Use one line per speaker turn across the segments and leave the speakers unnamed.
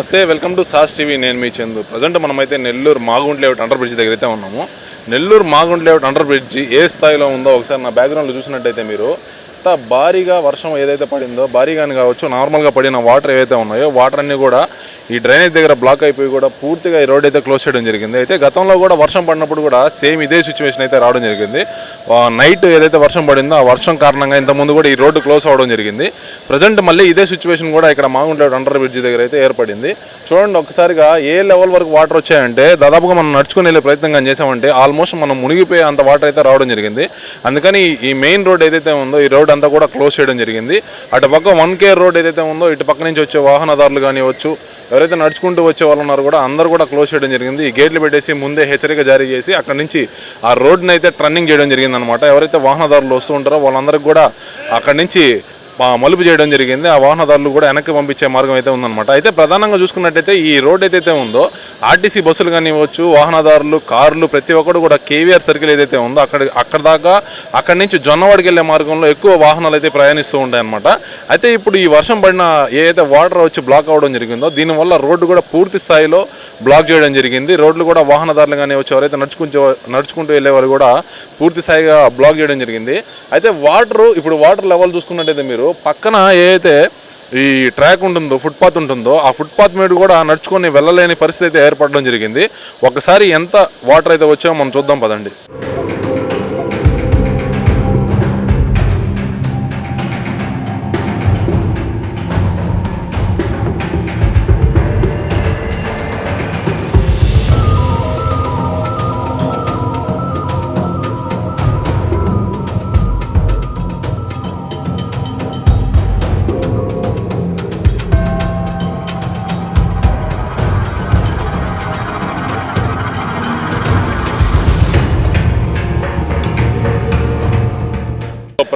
నమస్తే welcome to sauce TV. నేను మీ Chandu. Present మనమైతే Nellore Magunta layout under bridge దగ్గర అయితే ఉన్నాము. Nellore Magunta layout under bridge ఏ స్థాయిలో ఉందో ఒకసారి నా బ్యాక్గ్రౌండ్లో చూసినట్టయితే మీరు అంత భారీగా వర్షం ఏదైతే పడిందో భారీగాని కావచ్చు నార్మల్గా పడిన వాటర్ ఏవైతే ఉన్నాయో వాటర్ అన్నీ కూడా ఈ డ్రైనేజ్ దగ్గర బ్లాక్ అయిపోయి కూడా పూర్తిగా ఈ రోడ్ అయితే క్లోజ్ చేయడం జరిగింది. అయితే గతంలో కూడా వర్షం పడినప్పుడు కూడా సేమ్ ఇదే సిచ్యువేషన్ అయితే రావడం జరిగింది. నైట్ ఏదైతే వర్షం పడిందో ఆ వర్షం కారణంగా ఇంతకుముందు కూడా ఈ రోడ్డు క్లోజ్ అవడం జరిగింది. ప్రజెంట్ మళ్ళీ ఇదే సిచ్యువేషన్ కూడా ఇక్కడ మాగుంట అండర్ బ్రిడ్జ్ దగ్గర అయితే ఏర్పడింది. చూడండి ఒకసారిగా ఏ లెవెల్ వరకు వాటర్ వచ్చాయంటే దాదాపుగా మనం నడుచుకుని వెళ్ళే ప్రయత్నం కానీ చేసామంటే ఆల్మోస్ట్ మనం మునిగిపోయే అంత వాటర్ అయితే రావడం జరిగింది. అందుకని ఈ మెయిన్ రోడ్ ఏదైతే ఉందో ఈ రోడ్ అంతా కూడా క్లోజ్ చేయడం జరిగింది. అటు పక్క వన్ కేర్ రోడ్ ఏదైతే ఉందో ఇటు పక్క నుంచి వచ్చే వాహనదారులు కానివచ్చు ఎవరైతే నడుచుకుంటూ వచ్చే వాళ్ళు ఉన్నారో కూడా అందరూ కూడా క్లోజ్ చేయడం జరిగింది. ఈ గేట్లు పెట్టేసి ముందే హెచ్చరిక జారీ చేసి అక్కడ నుంచి ఆ రోడ్ని అయితే టర్నింగ్ చేయడం జరిగింది అనమాట ఎవరైతే వాహనదారులు వస్తూ ఉంటారో వాళ్ళందరికీ కూడా అక్కడి నుంచి మలుపు చేయడం జరిగింది. ఆ వాహనదారులు కూడా వెనక్కి పంపించే మార్గం అయితే ఉందన్నమాట. అయితే ప్రధానంగా చూసుకున్నట్టయితే ఈ రోడ్ ఏదైతే ఉందో ఆర్టీసీ బస్సులు కానివ్వచ్చు వాహనదారులు కార్లు ప్రతి ఒక్కరు కూడా కేవీఆర్ సర్కిల్ ఏదైతే ఉందో అక్కడ అక్కడ దాకా అక్కడి నుంచి జొన్నవాడికి వెళ్ళే మార్గంలో ఎక్కువ వాహనాలు అయితే ప్రయాణిస్తూ ఉంటాయన్నమాట. అయితే ఇప్పుడు ఈ వర్షం పడిన ఏదైతే వాటర్ వచ్చి బ్లాక్ అవ్వడం జరిగిందో దీనివల్ల రోడ్డు కూడా పూర్తి స్థాయిలో బ్లాక్ చేయడం జరిగింది. రోడ్లు కూడా వాహనదారులు కానివ్వచ్చు ఎవరైతే నడుచుకుంటూ నడుచుకుంటూ వెళ్ళేవారు కూడా పూర్తి స్థాయిగా బ్లాక్ చేయడం జరిగింది. అయితే వాటర్ ఇప్పుడు వాటర్ లెవెల్ చూసుకున్నట్టయితే మీరు పక్కన ఏదైతే ఈ ట్రాక్ ఉంటుందో ఫుట్పాత్ ఉంటుందో ఆ ఫుట్పాత్ మీద కూడా నడుచుకొని వెళ్ళలేని పరిస్థితి అయితే ఏర్పడడం జరిగింది. ఒకసారి ఎంత వాటర్ అయితే వచ్చామో మనం చూద్దాం పదండి.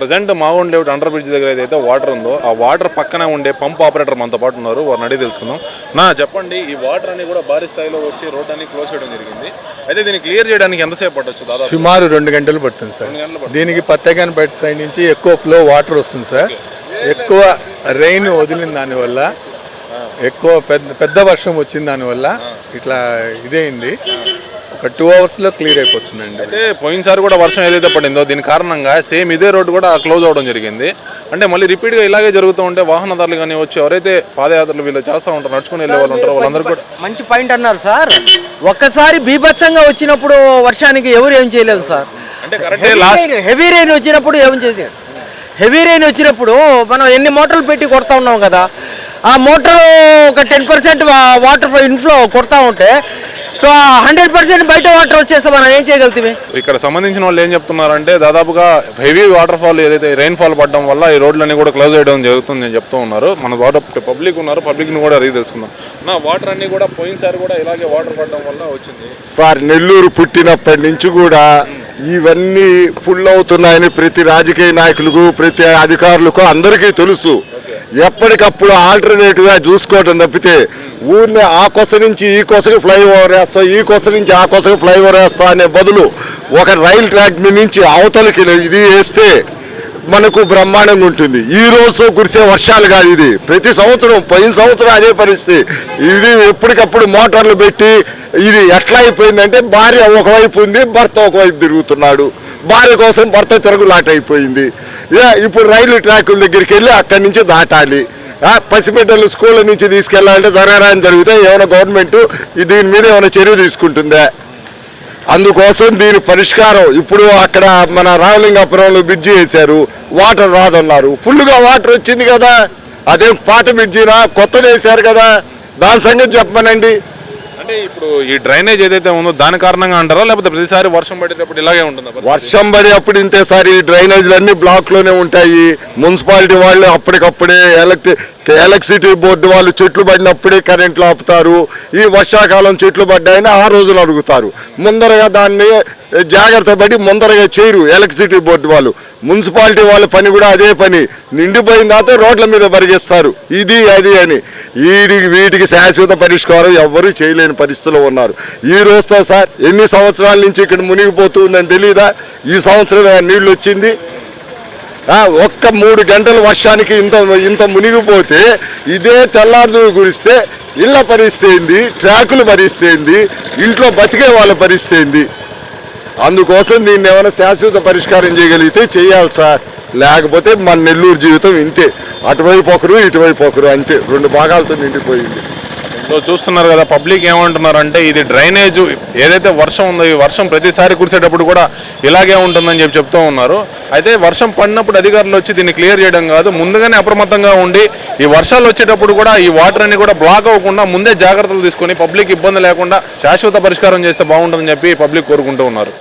Present Magunta layout under bridge దగ్గర ఏదైతే వాటర్ ఉందో ఆ వాటర్ పక్కనే ఉండే పంప్ ఆపరేటర్ మనతో పాటు ఉన్నారు. వారిని అడిగి తెలుసుకుందాం. నా చెప్పండి ఈ వాటర్ అన్ని కూడా భారీ స్థాయిలో వచ్చి రోడ్ అన్ని క్లోజ్ చేయడం జరిగింది. అయితే దీన్ని క్లియర్ చేయడానికి ఎంతసేపు పట్టొచ్చు? దాదాపు
సుమారు రెండు గంటలు పడుతుంది సార్. దీనికి పత్తగానిపేట సైడ్ నుంచి ఎక్కువ ఫ్లో వాటర్ వస్తుంది సార్. ఎక్కువ రెయిన్ వదిలిన దానివల్ల ఎక్కువ పెద్ద పెద్ద వర్షం వచ్చిన దానివల్ల ఇట్లా ఇదైంది. టూ అవర్స్లో క్లియర్ అయిపోతుందండి.
అయితే పోయినసారి కూడా వర్షం ఏదైతే పడిందో దీని కారణంగా సేమ్ ఇదే రోడ్డు కూడా క్లోజ్ అవడం జరిగింది. అంటే మళ్ళీ రిపీట్గా ఇలాగే జరుగుతూ ఉంటే వాహనదారులు కానీ వచ్చి ఎవరైతే పాదయాత్రలు వీళ్ళు చేస్తూ ఉంటారు నడుచుకుని వెళ్ళే వాళ్ళు ఉంటారో వాళ్ళందరూ కూడా
మంచి పాయింట్ అన్నారు సార్. ఒక్కసారి బీభత్సంగా వచ్చినప్పుడు వర్షానికి ఎవరు ఏం చేయలేదు సార్.
అంటే కరెక్టే లాస్ట్
హెవీ రెయిన్ వచ్చినప్పుడు ఏం చేసారు హెవీ రెయిన్ వచ్చినప్పుడు మనం ఎన్ని మోటార్లు పెట్టి కొడతా ఉన్నాం కదా ఆ మోటార్ ఒక టెన్ పర్సెంట్ వాటర్ ఇన్ఫ్లో కొడతా ఉంటే హండ్రెడ్ పర్సెంట్ బయట వాటర్ వచ్చేస్తే మనం ఏం చేయగలుగుతామే?
ఇక్కడ సంబంధించిన వాళ్ళు ఏం చెప్తున్నారంటే దాదాపుగా హెవీ వాటర్ ఫాల్ ఏదైతే రెయిన్ ఫాల్ పడడం వల్ల ఈ రోడ్లన్నీ కూడా క్లోజ్ చేయడం జరుగుతుంది అని చెప్తూ ఉన్నారు. మన తోట పబ్లిక్ ఉన్నారు పబ్లిక్ని కూడా అడిగి తెలుసుకుందాం. నా వాటర్ అన్ని కూడా పోయినసారి కూడా ఇలాగే వాటర్ పడడం వల్ల వచ్చింది.
సార్ నెల్లూరు పుట్టినప్పటి నుంచి కూడా ఇవన్నీ ఫుల్ అవుతున్నాయని ప్రతి రాజకీయ నాయకులకు ప్రతి అధికారులకు అందరికీ తెలుసు. ఎప్పటికప్పుడు ఆల్టర్నేటివ్గా చూసుకోవటం తప్పితే ఊరిని ఆ కొస నుంచి ఈ కొసకి ఫ్లైఓవర్ వేస్తా ఈ కొస నుంచి ఆ కొసకి ఫ్లైఓవర్ వేస్తా అనే బదులు ఒక రైల్ ట్రాక్ నుంచి అవతలకి ఇది వేస్తే మనకు బ్రహ్మాండంగా ఉంటుంది. ఈ రోజు కురిసే వర్షాలు కాదు ఇది. ప్రతి సంవత్సరం పది సంవత్సరం అదే పరిస్థితి. ఇది ఎప్పటికప్పుడు మోటార్లు పెట్టి ఇది ఎట్లా అయిపోయిందంటే భార్య ఒకవైపు ఉంది భర్త ఒకవైపు తిరుగుతున్నాడు. భార్య కోసం భర్త తిరుగులాట అయిపోయింది. ఇప్పుడు రైలు ట్రాకుల దగ్గరికి వెళ్ళి అక్కడి నుంచి దాటాలి. పసిబిడ్డలు స్కూళ్ళ నుంచి తీసుకెళ్ళాలంటే జరగరాని జరిగితే ఏమైనా గవర్నమెంట్ దీని మీద ఏమైనా చర్య తీసుకుంటుందా? అందుకోసం దీని పరిష్కారం ఇప్పుడు అక్కడ మన రామలింగాపురంలో బ్రిడ్జి వేశారు. వాటర్ రాదన్నారు. ఫుల్గా వాటర్ వచ్చింది కదా. అదేం పాత బ్రిడ్జినా? కొత్తది వేశారు కదా. దాని సంగతి చెప్పమనండి.
అంటే ఇప్పుడు ఈ డ్రైనేజ్ ఏదైతే ఉందో దాని కారణంగా అంటారా? లేకపోతే ప్రతిసారి వర్షం పడేటప్పుడు ఇలాగే ఉంటుందా
వర్షం పడి అప్పుడు ఇంతేసారి డ్రైనేజీలు అన్ని బ్లాక్లోనే ఉంటాయి. మున్సిపాలిటీ వాళ్ళు అప్పటికప్పుడే ఎలక్ట్రి ఎలక్ట్రిసిటీ బోర్డు వాళ్ళు చెట్లు పడినప్పుడే కరెంట్లు ఆపుతారు ఈ వర్షాకాలం చెట్లు పడ్డాయని ఆ రోజులు అడుగుతారు. ముందరగా దాన్ని జాగ్రత్త పడి ముందరగా చేయరు ఎలక్ట్రిసిటీ బోర్డు వాళ్ళు. మున్సిపాలిటీ వాళ్ళ పని కూడా అదే పని. నిండిపోయిన తర్వాత రోడ్ల మీద పరిగెస్తారు. ఇది అది అని. వీటికి వీటికి శాశ్వత పరిష్కారం ఎవ్వరూ చేయలేని పరిస్థితిలో ఉన్నారు. ఈ రోజుతో సార్ ఎన్ని సంవత్సరాల నుంచి ఇక్కడ మునిగిపోతుందని తెలియదా ఈ సంవత్సరం నీళ్ళు వచ్చింది. ఒక్క మూడు గంటల వర్షానికి ఇంత ఇంత మునిగిపోతే ఇదే తెల్లారులు కురిస్తే ఇళ్ళ పరిస్థితి ఏంది? ట్రాకులు పరిస్థితి ఏంది? ఇంట్లో బతికే వాళ్ళ పరిస్థితి ఏంది? అందుకోసం దీన్ని ఏమైనా శాశ్వత పరిష్కారం చేయగలిగితే చేయాలి సార్. లేకపోతే మన నెల్లూరు జీవితం ఇంతే. అటువైపు ఒకరు ఇటువైపు ఒకరు అంతే. రెండు భాగాలతో నిండిపోయింది.
సో చూస్తున్నారు కదా పబ్లిక్ ఏమంటున్నారు అంటే ఇది డ్రైనేజ్ ఏదైతే వర్షం ఉందో ఈ వర్షం ప్రతిసారి కురిసేటప్పుడు కూడా ఇలాగే ఉంటుందని చెప్పి చెప్తూ ఉన్నారు. అయితే వర్షం పడినప్పుడు అధికారులు వచ్చి దీన్ని క్లియర్ చేయడం కాదు ముందుగానే అప్రమత్తంగా ఉండి ఈ వర్షాలు వచ్చేటప్పుడు కూడా ఈ వాటర్ అన్ని కూడా బ్లాక్ అవ్వకుండా ముందే జాగ్రత్తలు తీసుకొని పబ్లిక్ ఇబ్బంది లేకుండా శాశ్వత పరిష్కారం చేస్తే బాగుంటుందని చెప్పి పబ్లిక్ కోరుకుంటూ ఉన్నారు.